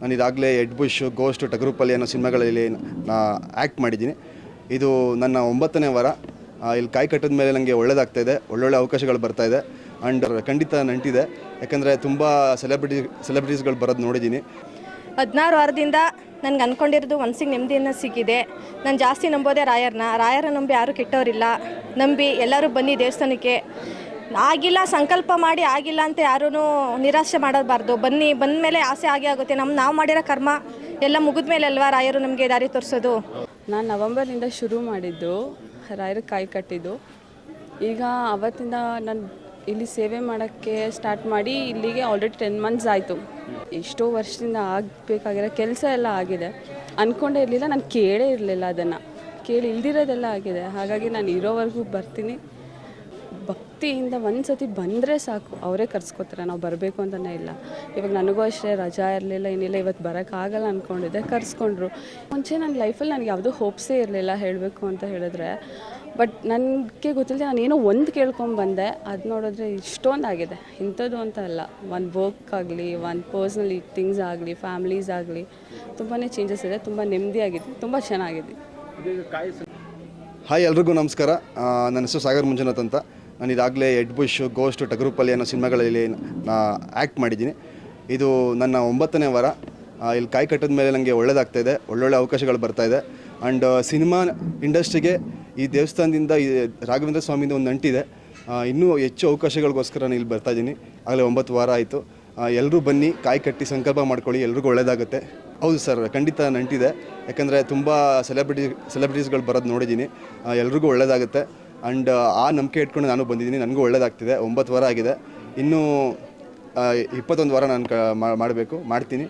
ನಾನು ಇದಾಗಲೇ Ed Bush Ghost Tagarupalli ಅನ್ನೋ ಸಿನಿಮಾಗಳಲ್ಲಿ ನಾ ಆ್ಯಕ್ಟ್ ಮಾಡಿದ್ದೀನಿ. ಇದು ನನ್ನ ಒಂಬತ್ತನೇ ವಾರ. ಇಲ್ಲಿ ಕಾಯಿ ಕಟ್ಟಿದ ಮೇಲೆ ನನಗೆ ಒಳ್ಳೇದಾಗ್ತಾ ಇದೆ, ಒಳ್ಳೊಳ್ಳೆ ಅವಕಾಶಗಳು ಬರ್ತಾ ಇದೆ. ಆ್ಯಂಡ್ ಖಂಡಿತ ನಂಟಿದೆ. ಯಾಕಂದರೆ ತುಂಬ ಸೆಲೆಬ್ರಿಟಿ ಸೆಲೆಬ್ರಿಟೀಸ್ಗಳು ಬರೋದು ನೋಡಿದ್ದೀನಿ. ಹದಿನಾರು ವಾರದಿಂದ ನನಗೆ ಅಂದ್ಕೊಂಡಿರೋದು ಮನಸ್ಸಿಗೆ ನೆಮ್ಮದಿಯನ್ನು ಸಿಕ್ಕಿದೆ. ನಾನು ಜಾಸ್ತಿ ನಂಬೋದೇ ರಾಯರ್ನ. ರಾಯರ ನಂಬಿ ಯಾರೂ ಕೆಟ್ಟವರಿಲ್ಲ. ನಂಬಿ ಎಲ್ಲರೂ ಬನ್ನಿ ದೇವಸ್ಥಾನಕ್ಕೆ. ಆಗಿಲ್ಲ, ಸಂಕಲ್ಪ ಮಾಡಿ ಆಗಿಲ್ಲ ಅಂತ ಯಾರೂ ನಿರಾಶೆ ಮಾಡಬಾರ್ದು. ಬನ್ನಿ ಬಂದ ಮೇಲೆ ಆಸೆ ಆಗೇ ಆಗುತ್ತೆ. ನಮ್ಮ ನಾವು ಮಾಡಿರೋ ಕರ್ಮ ಎಲ್ಲ ಮುಗಿದ ಮೇಲೆ ಅಲ್ವಾ ರಾಯರು ನಮಗೆ ದಾರಿ ತೋರಿಸೋದು? ನಾನು ನವಂಬರ್ನಿಂದ ಶುರು ಮಾಡಿದ್ದು, ರಾಯರ ಕಾಯಿ ಕಟ್ಟಿದ್ದು. ಈಗ ಅವತ್ತಿಂದ ನಾನು ಇಲ್ಲಿ ಸೇವೆ ಮಾಡೋಕ್ಕೆ ಸ್ಟಾರ್ಟ್ ಮಾಡಿ ಇಲ್ಲಿಗೆ ಆಲ್ರೆಡಿ ಟೆನ್ ಮಂತ್ಸ್ ಆಯಿತು. ಎಷ್ಟೋ ವರ್ಷದಿಂದ ಆಗಬೇಕಾಗಿರೋ ಕೆಲಸ ಎಲ್ಲ ಆಗಿದೆ. ಅಂದ್ಕೊಂಡೇ ಇರಲಿಲ್ಲ, ನಾನು ಕೇಳೇ ಇರಲಿಲ್ಲ ಅದನ್ನು. ಕೇಳಿ ಇಲ್ದಿರೋದೆಲ್ಲ ಆಗಿದೆ. ಹಾಗಾಗಿ ನಾನು ಇರೋವರೆಗೂ ಬರ್ತೀನಿ. ಭಕ್ತಿಯಿಂದ ಒಂದು ಸತಿ ಬಂದರೆ ಸಾಕು. ಅವರೇ ಕರ್ಸ್ಕೊತಾರೆ, ನಾವು ಬರಬೇಕು ಅಂತಲೇ ಇಲ್ಲ. ಇವಾಗ ನನಗೂ ಅಷ್ಟೇ ರಜಾ ಇರಲಿಲ್ಲ, ಏನಿಲ್ಲ ಇವತ್ತು ಬರೋಕ್ಕಾಗಲ್ಲ ಅಂದ್ಕೊಂಡಿದ್ದೆ ಕರ್ಸ್ಕೊಂಡ್ರು. ಮುಂಚೆ ನನ್ನ ಲೈಫಲ್ಲಿ ನನಗೆ ಯಾವುದೂ ಹೋಪ್ಸೇ ಇರಲಿಲ್ಲ ಹೇಳಬೇಕು ಅಂತ ಹೇಳಿದ್ರೆ. ಬಟ್ ನನಗೆ ಗೊತ್ತಿಲ್ಲದೆ ನಾನು ಏನೋ ಒಂದು ಕೇಳ್ಕೊಂಬಂದೆ ಅದು ನೋಡಿದ್ರೆ ಇಷ್ಟೊಂದು ಆಗಿದೆ. ಇಂಥದ್ದು ಅಂತ ಅಲ್ಲ. ಒಂದು ವರ್ಕ್ ಆಗಲಿ, ಒಂದು ಪರ್ಸ್ನಲ್ ಥಿಂಗ್ಸ್ ಆಗಲಿ ಫ್ಯಾಮ್ಲೀಸ್ ಆಗಲಿ ತುಂಬಾ ಚೇಂಜಸ್ ಇದೆ, ತುಂಬ ನೆಮ್ಮದಿಯಾಗಿದೆ ತುಂಬ ಚೆನ್ನಾಗಿದೆ. ಹಾಯ್ ಎಲ್ರಿಗೂ ನಮಸ್ಕಾರ. ನನ್ನ ಹೆಸರು ಸಾಗರ್ ಮಂಜುನಾಥ್ ಅಂತ. ನಾನು ಇದಾಗಲೇ ಎಡ್ ಬುಷ್ ಗೋಸ್ಟ್ ಟಗರುಪಲ್ಲಿ ಅನ್ನೋ ಸಿನಿಮಾಗಳಲ್ಲಿ ನಾ ಆ್ಯಕ್ಟ್ ಮಾಡಿದ್ದೀನಿ. ಇದು ನನ್ನ ಒಂಬತ್ತನೇ ವಾರ. ಇಲ್ಲಿ ಕಾಯಿ ಕಟ್ಟಿದ ಮೇಲೆ ನನಗೆ ಒಳ್ಳೇದಾಗ್ತಾ ಇದೆ, ಒಳ್ಳೊಳ್ಳೆ ಅವಕಾಶಗಳು ಬರ್ತಾ ಇದೆ. ಆ್ಯಂಡ್ ಸಿನಿಮಾ ಇಂಡಸ್ಟ್ರಿಗೆ ಈ ದೇವಸ್ಥಾನದಿಂದ ಈ ರಾಘವೇಂದ್ರ ಸ್ವಾಮಿಯಿಂದ ಒಂದು ನಂಟಿದೆ. ಇನ್ನೂ ಹೆಚ್ಚು ಅವಕಾಶಗಳಿಗೋಸ್ಕರ ನಾನು ಇಲ್ಲಿ ಬರ್ತಾ ಇದ್ದೀನಿ. ಆಗಲೇ ಒಂಬತ್ತು ವಾರ ಆಯಿತು. ಎಲ್ಲರೂ ಬನ್ನಿ, ಕಾಯಿ ಕಟ್ಟಿ ಸಂಕಲ್ಪ ಮಾಡ್ಕೊಳ್ಳಿ, ಎಲ್ರಿಗೂ ಒಳ್ಳೇದಾಗುತ್ತೆ. ಹೌದು ಸರ್, ಖಂಡಿತ ನಂಟಿದೆ. ಯಾಕಂದರೆ ತುಂಬ ಸೆಲೆಬ್ರಿಟಿ ಸೆಲೆಬ್ರಿಟೀಸ್ಗಳು ಬರೋದು ನೋಡಿದ್ದೀನಿ. ಎಲ್ರಿಗೂ ಒಳ್ಳೇದಾಗುತ್ತೆ. ಆ್ಯಂಡ್ ಆ ನಂಬಿಕೆ ಇಟ್ಕೊಂಡು ನಾನು ಬಂದಿದ್ದೀನಿ. ನನಗೂ ಒಳ್ಳೇದಾಗ್ತಿದೆ. ಒಂಬತ್ತು ವಾರ ಆಗಿದೆ. ಇನ್ನೂ ಇಪ್ಪತ್ತೊಂದು ವಾರ ನಾನು ಕ ಮಾಡಬೇಕು ಮಾಡ್ತೀನಿ.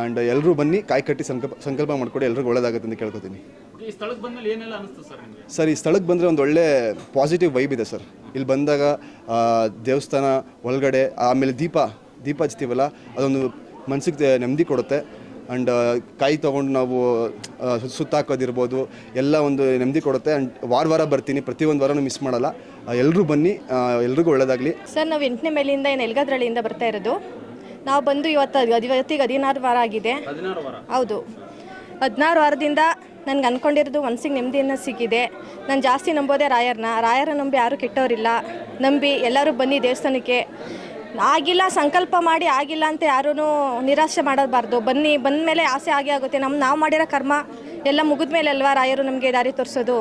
ಆ್ಯಂಡ್ ಎಲ್ಲರೂ ಬನ್ನಿ ಕಾಯಿ ಕಟ್ಟಿ ಸಂಕಲ್ಪ ಸಂಕಲ್ಪ ಮಾಡಿಕೊಡಿ ಎಲ್ರಿಗೂ ಒಳ್ಳೇದಾಗುತ್ತೆ ಅಂತ ಕೇಳ್ಕೊತೀನಿ. ಈ ಸ್ಥಳಕ್ಕೆ ಬಂದ್ಮೇಲೆ ಏನೆಲ್ಲ ಅನಿಸ್ತು ಸರ್ ಸರ್ ಈ ಸ್ಥಳಕ್ಕೆ ಬಂದರೆ ಒಂದು ಒಳ್ಳೆ ಪಾಸಿಟಿವ್ ವೈಬ್ ಇದೆ ಸರ್. ಇಲ್ಲಿ ಬಂದಾಗ ದೇವಸ್ಥಾನ ಒಳಗಡೆ ಆಮೇಲೆ ದೀಪ ದೀಪ ಹಚ್ತೀವಲ್ಲ ಅದೊಂದು ಮನಸ್ಸಿಗೆ ನೆಮ್ಮದಿ ಕೊಡುತ್ತೆ. ಆ್ಯಂಡ್ ಕೈ ತೊಗೊಂಡು ನಾವು ಸುತ್ತಾಕೋದಿರ್ಬೋದು ಎಲ್ಲ ಒಂದು ನೆಮ್ಮದಿ ಕೊಡುತ್ತೆ. ಆ್ಯಂಡ್ ವಾರ ವಾರ ಬರ್ತೀನಿ ಪ್ರತಿಯೊಂದು ವಾರನೂ ಮಿಸ್ ಮಾಡಲ್ಲ. ಎಲ್ಲರೂ ಬನ್ನಿ ಎಲ್ರಿಗೂ ಒಳ್ಳೇದಾಗಲಿ. ಸರ್ ನಾವು ಎಂಟನೇ ಮೇಲಿಂದ ಏನು ಎಲ್ಗದ್ರಳ್ಳಿಯಿಂದ ಬರ್ತಾ ಇರೋದು? ನಾವು ಬಂದು ಇವತ್ತು ಅದು- ಇವತ್ತಿಗೆ ಹದಿನಾರು ವಾರ ಆಗಿದೆ. ಹೌದು. ಹದಿನಾರು ವಾರದಿಂದ ನನಗೆ ಅಂದ್ಕೊಂಡಿರೋದು ಮನಸ್ಸಿಗೆ ನೆಮ್ಮದಿಯನ್ನು ಸಿಕ್ಕಿದೆ ನಾನು ಜಾಸ್ತಿ ನಂಬೋದೇ ರಾಯರ್ನ. ರಾಯರ ನಂಬಿ ಯಾರೂ ಕೆಟ್ಟವರಿಲ್ಲ. ನಂಬಿ ಎಲ್ಲರೂ ಬನ್ನಿ ದೇವಸ್ಥಾನಕ್ಕೆ. ಆಗಿಲ್ಲ, ಸಂಕಲ್ಪ ಮಾಡಿ ಆಗಿಲ್ಲ ಅಂತ ಯಾರೂ ನಿರಾಶೆ ಮಾಡಬಾರ್ದು. ಬನ್ನಿ ಬಂದ ಮೇಲೆ ಆಸೆ ಆಗೇ ಆಗುತ್ತೆ. ನಮ್ಮ ನಾವು ಮಾಡಿರೋ ಕರ್ಮ ಎಲ್ಲ ಮುಗಿದ ಮೇಲೆ ಅಲ್ವಾ ರಾಯರು ನಮಗೆ ದಾರಿ ತೋರಿಸೋದು?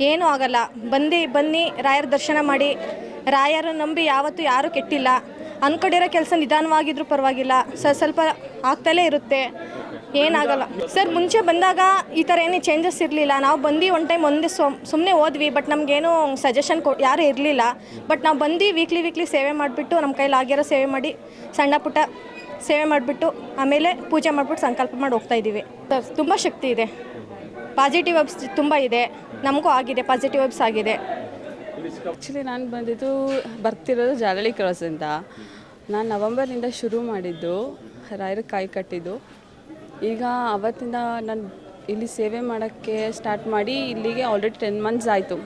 ಏನೂ ಆಗಲ್ಲ. ಬಂದು, ಬನ್ನಿ, ರಾಯರ ದರ್ಶನ ಮಾಡಿ. ರಾಯರು ನಂಬಿ ಯಾವತ್ತೂ ಯಾರೂ ಕೆಟ್ಟಿಲ್ಲ. ಅಂದ್ಕೊಂಡಿರೋ ಕೆಲಸ ನಿಧಾನವಾಗಿದ್ರೂ ಪರವಾಗಿಲ್ಲ. ಸ್ವಲ್ಪ ಆಗ್ತಲೇ ಇರುತ್ತೆ. ಏನಾಗಲ್ಲ. ಸರ್ ಮುಂಚೆ ಬಂದಾಗ ಈ ಥರ ಏನೇ ಚೇಂಜಸ್ ಇರಲಿಲ್ಲ. ನಾವು ಬಂದು ಒನ್ ಟೈಮ್ ಒಂದೇ ಸುಮ್ಮನೆ ಹೋದ್ವಿ ಬಟ್ ನಮಗೇನು ಸಜೆಷನ್ ಕೊ ಯಾರೂ ಇರಲಿಲ್ಲ. ಬಟ್ ನಾವು ಬಂದು ವೀಕ್ಲಿ ವೀಕ್ಲಿ ಸೇವೆ ಮಾಡಿಬಿಟ್ಟು ನಮ್ಮ ಕೈಲಿ ಆಗಿರೋ ಸೇವೆ ಮಾಡಿ, ಸಣ್ಣ ಪುಟ್ಟ ಸೇವೆ ಮಾಡಿಬಿಟ್ಟು, ಆಮೇಲೆ ಪೂಜೆ ಮಾಡಿಬಿಟ್ಟು ಸಂಕಲ್ಪ ಮಾಡಿ ಹೋಗ್ತಾ ಇದ್ದೀವಿ. ಸರ್ ತುಂಬ ಶಕ್ತಿ ಇದೆ. ಪಾಸಿಟಿವ್ ವೆಬ್ಸ್ ತುಂಬ ಇದೆ. ನಮಗೂ ಆಗಿದೆ ಪಾಸಿಟಿವ್ ವೆಬ್ಸ್ ಆಗಿದೆ. ಆ್ಯಕ್ಚುಲಿ ನಾನು ಬಂದಿದ್ದು ಬರ್ತಿರೋದು ಜಾಲಳಿ ಕ್ರಾಸಿಂದ ನಾನು ನವಂಬರ್ನಿಂದ ಶುರು ಮಾಡಿದ್ದು, ರಾಯರ ಕಾಯಿ ಕಟ್ಟಿದ್ದು. ಈಗ ಅವತ್ತಿಂದ ನಾನು ಇಲ್ಲಿ ಸೇವೆ ಮಾಡೋಕ್ಕೆ ಸ್ಟಾರ್ಟ್ ಮಾಡಿ ಇಲ್ಲಿಗೆ ಆಲ್ರೆಡಿ ಟೆನ್ ಮಂತ್ಸ್ ಆಯಿತು.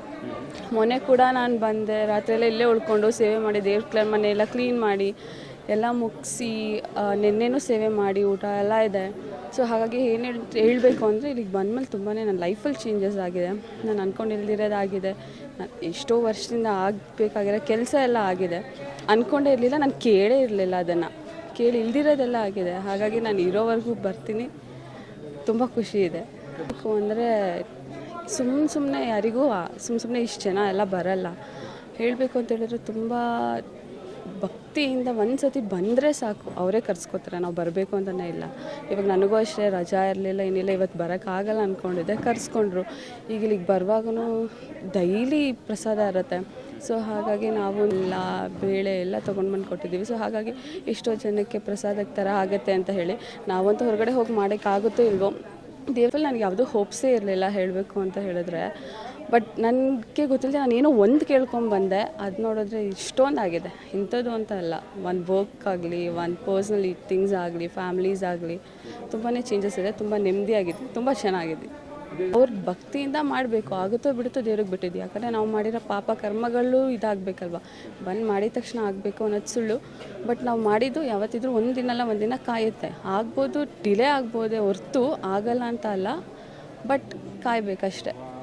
ಮೊನ್ನೆ ಕೂಡ ನಾನು ಬಂದೆ, ರಾತ್ರಿಯೆಲ್ಲ ಇಲ್ಲೇ ಉಳ್ಕೊಂಡು ಸೇವೆ ಮಾಡಿ ದೇವ್ರ ಕ್ಲರ್ ಮನೆ ಕ್ಲೀನ್ ಮಾಡಿ, ಎಲ್ಲ ಮುಗಿಸಿ ನಿನ್ನೆನೂ ಸೇವೆ ಮಾಡಿ, ಊಟ ಎಲ್ಲ ಇದೆ. ಸೊ ಹಾಗಾಗಿ ಏನು ಹೇಳ್, ಹೇಳಬೇಕು ಅಂದರೆ ಇಲ್ಲಿಗೆ ಬಂದಮೇಲೆ ತುಂಬಾ ನನ್ನ ಲೈಫಲ್ಲಿ ಚೇಂಜಸ್ ಆಗಿದೆ. ನಾನು ಅಂದ್ಕೊಂಡಿಲ್ದಿರೋದಾಗಿದೆ ನಾನು ಎಷ್ಟೋ ವರ್ಷದಿಂದ ಆಗಬೇಕಾಗಿರೋ ಕೆಲಸ ಎಲ್ಲ ಆಗಿದೆ. ಅಂದ್ಕೊಂಡೇ ಇರಲಿಲ್ಲ, ನಾನು ಕೇಳೇ ಇರಲಿಲ್ಲ ಅದನ್ನು. ಕೇಳಿ ಇಲ್ದಿರೋದೆಲ್ಲ ಆಗಿದೆ. ಹಾಗಾಗಿ ನಾನು ಇರೋವರೆಗೂ ಬರ್ತೀನಿ. ತುಂಬ ಖುಷಿ ಇದೆ. ಅಂದರೆ ಸುಮ್ಮನೆ ಸುಮ್ಮನೆ ಯಾರಿಗೂ ಸುಮ್ಮ ಸುಮ್ಮನೆ ಇಷ್ಟು ಜನ ಎಲ್ಲ ಬರಲ್ಲ. ಹೇಳಬೇಕು ಅಂತ ಹೇಳಿದ್ರೆ ತುಂಬ ಭಕ್ತಿಯಿಂದ ಒಂದು ಸತಿ ಬಂದರೆ ಸಾಕು, ಅವರೇ ಕರ್ಸ್ಕೊತಾರೆ, ನಾವು ಬರಬೇಕು ಅಂತಲೇ ಇಲ್ಲ. ಇವಾಗ ನನಗೂ ಅಷ್ಟೇ ರಜಾ ಇರಲಿಲ್ಲ, ಏನಿಲ್ಲ ಇವತ್ತು ಬರೋಕ್ಕಾಗಲ್ಲ ಅಂದ್ಕೊಂಡಿದ್ದೆ ಕರ್ಸ್ಕೊಂಡ್ರು. ಈಗ ಇಲ್ಲಿಗೆ ಬರುವಾಗೂ ಡೈಲಿ ಪ್ರಸಾದ ಇರುತ್ತೆ. ಸೊ ಹಾಗಾಗಿ ನಾವು ಎಲ್ಲ ಬೇಳೆ ಎಲ್ಲ ತೊಗೊಂಡು ಬಂದು ಕೊಟ್ಟಿದ್ದೀವಿ. ಸೊ ಹಾಗಾಗಿ ಎಷ್ಟೋ ಜನಕ್ಕೆ ಪ್ರಸಾದಕ್ಕೆ ಥರ ಆಗುತ್ತೆ ಅಂತ ಹೇಳಿ, ನಾವಂತೂ ಹೊರಗಡೆ ಹೋಗಿ ಮಾಡೋಕ್ಕಾಗುತ್ತೋ ಇಲ್ವೋ, ದೇವರಲ್ಲಿ ನನಗೆ ಯಾವುದೂ ಹೋಪ್ಸೇ ಇರಲಿಲ್ಲ ಹೇಳಬೇಕು ಅಂತ ಹೇಳಿದ್ರೆ. ಬಟ್ ನನಗೆ ಗೊತ್ತಿಲ್ಲದೆ ನಾನು ಏನೋ ಒಂದು ಕೇಳ್ಕೊಂಬಂದೆ ಅದು ನೋಡಿದ್ರೆ ಇಷ್ಟೊಂದು ಆಗಿದೆ ಇಂಥದ್ದು ಅಂತ ಅಲ್ಲ. ಒಂದು ವರ್ಕ್ ಆಗಲಿ, ಒಂದು ಪರ್ಸ್ನಲ್ ಥಿಂಗ್ಸ್ ಆಗಲಿ ಫ್ಯಾಮ್ಲೀಸ್ ಆಗಲಿ ತುಂಬಾ ಚೇಂಜಸ್ ಇದೆ. ತುಂಬ ನೆಮ್ಮದಿಯಾಗಿದೆ ತುಂಬ ಚೆನ್ನಾಗಿದೆ. ಅವ್ರ ಭಕ್ತಿಯಿಂದ ಮಾಡಬೇಕು. ಆಗುತ್ತೋ ಬಿಡುತ್ತೋ ದೇವ್ರಿಗೆ ಬಿಟ್ಟಿದ್ದು. ಯಾಕಂದರೆ ನಾವು ಮಾಡಿರೋ ಪಾಪ ಕರ್ಮಗಳು ಇದಾಗಬೇಕಲ್ವ? ಬಂದು ಮಾಡಿದ ತಕ್ಷಣ ಆಗಬೇಕು ಅನ್ನೋದು ಸುಳ್ಳು. ಬಟ್ ನಾವು ಮಾಡಿದ್ದು ಯಾವತ್ತಿದ್ರೂ ಒಂದಿನಲ್ಲ ಒಂದಿನ ಕಾಯುತ್ತೆ. ಆಗ್ಬೋದು ಡಿಲೇ ಆಗ್ಬೋದೇ ಹೊರ್ತು ಆಗಲ್ಲ ಅಂತ ಅಲ್ಲ. ಬಟ್ ಕಾಯ್ಬೇಕಷ್ಟೆ.